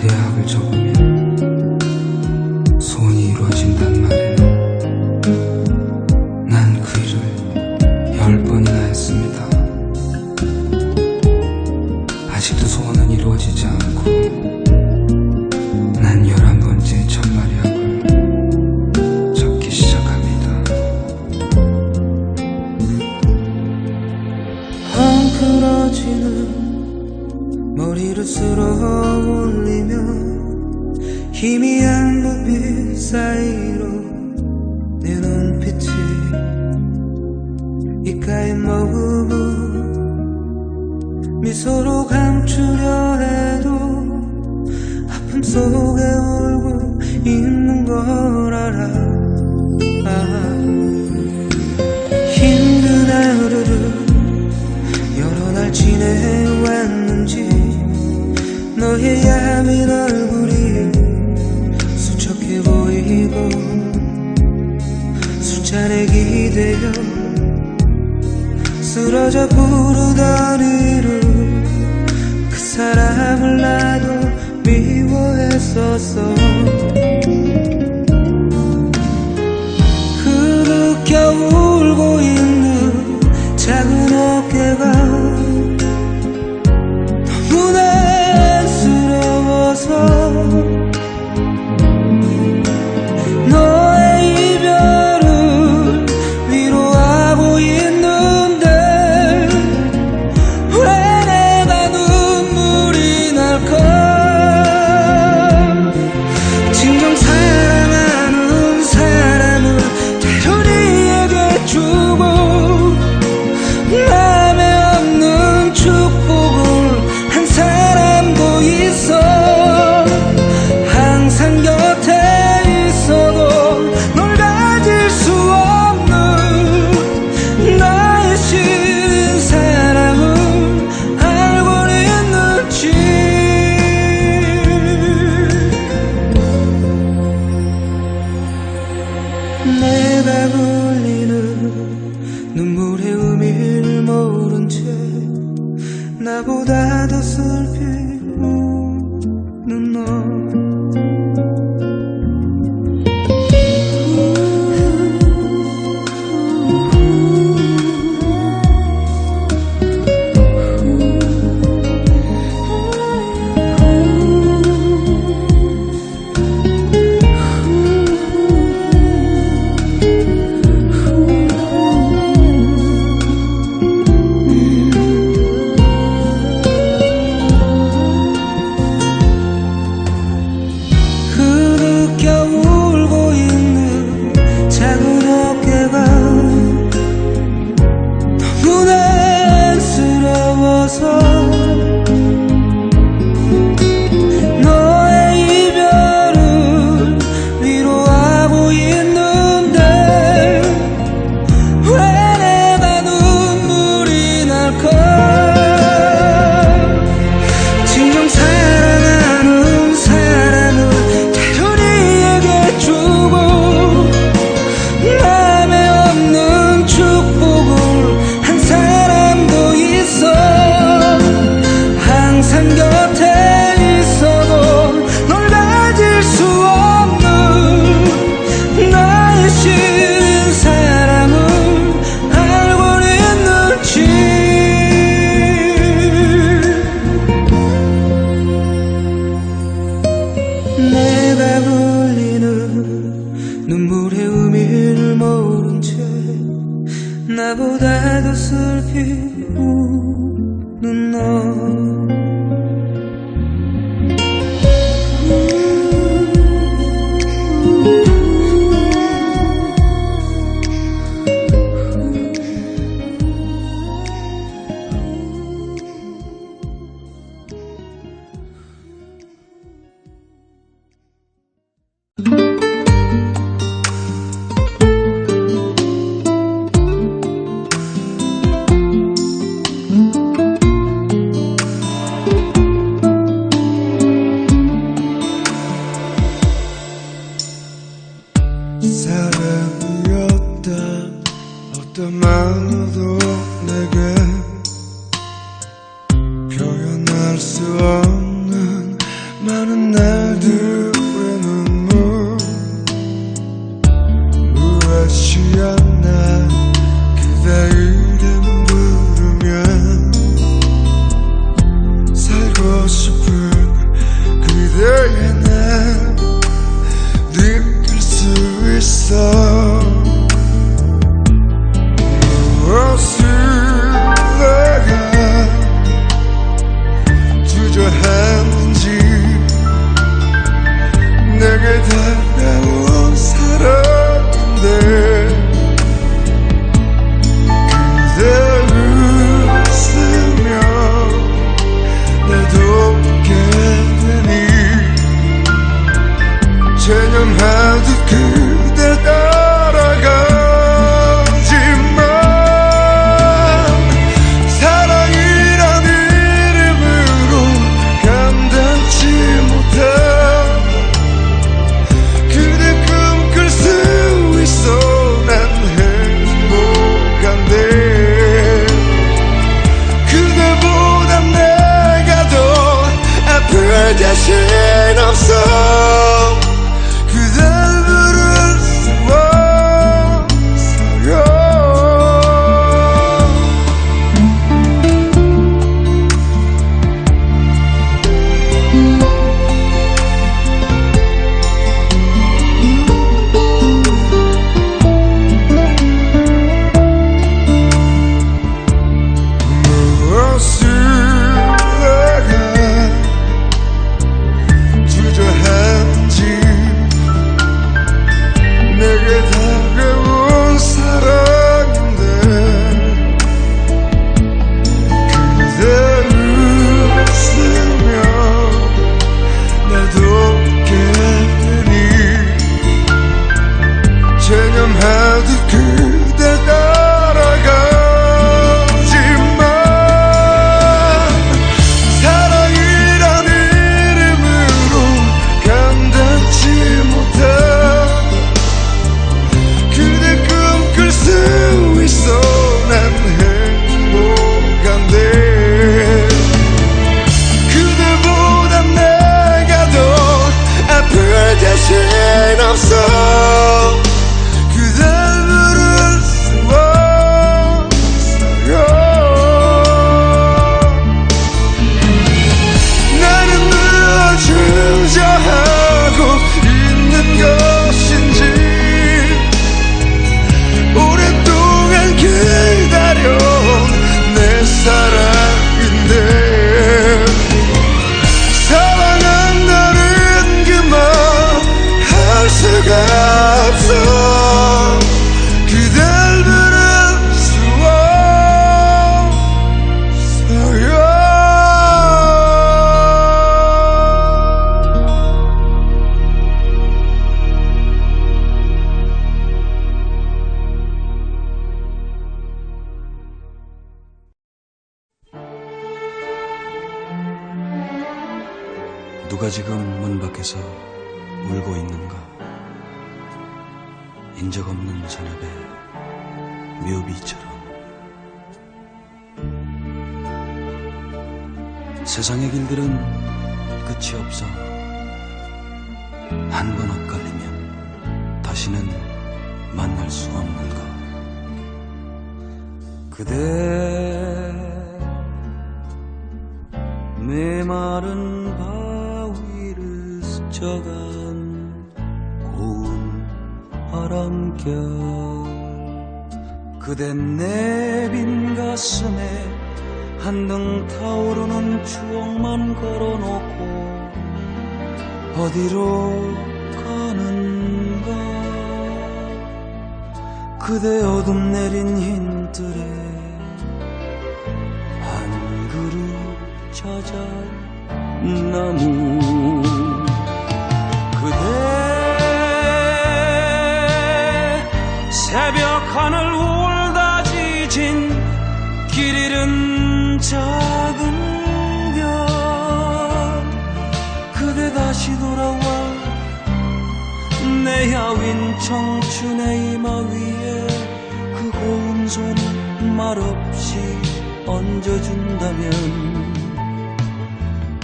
第二天还会。 이가의 머금은 미소로 감추려 해도 아픔 속에 울고 있는 걸 알아 아. 힘든 하루를 여러 날 지내왔는지 너의 야민 얼굴이 수척해 보이고 술잔에 기대어 쓰러져 부르던 이루 그 사람을 나도 미워했었어. 누가 지금 문 밖에서 울고 있는가? 인적 없는 저녁의 묘비처럼. 세상의 길들은 끝이 없어. 한 번 엇갈리면 다시는 만날 수 없는 것 그대 메마른 바 스쳐간 고운 바람결 그대 내빈 가슴에 한등 타오르는 추억만 걸어놓고 어디로 가는가? 그대 어둠 내린 흰 뜰에 한 그루 찾아 나무 내 야윈 청춘의 이마 위에 그 고운 손 말없이 얹어준다면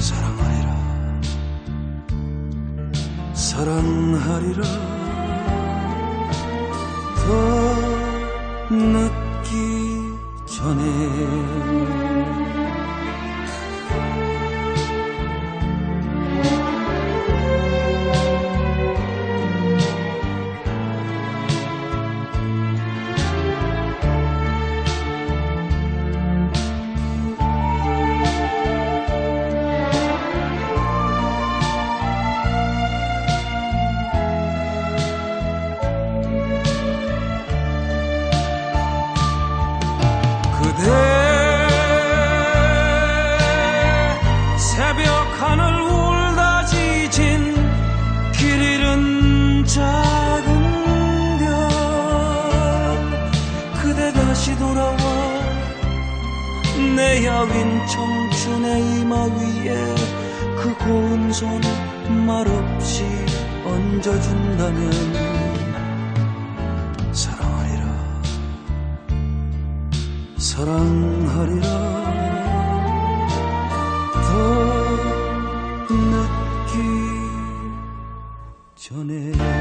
사랑하리라. 사랑하리라. 더 늦기 전에 내 야윈 청춘의 이마 위에 그 고운 손 말없이 얹어준다면 사랑하리라 사랑하리라. 더 늦기 전에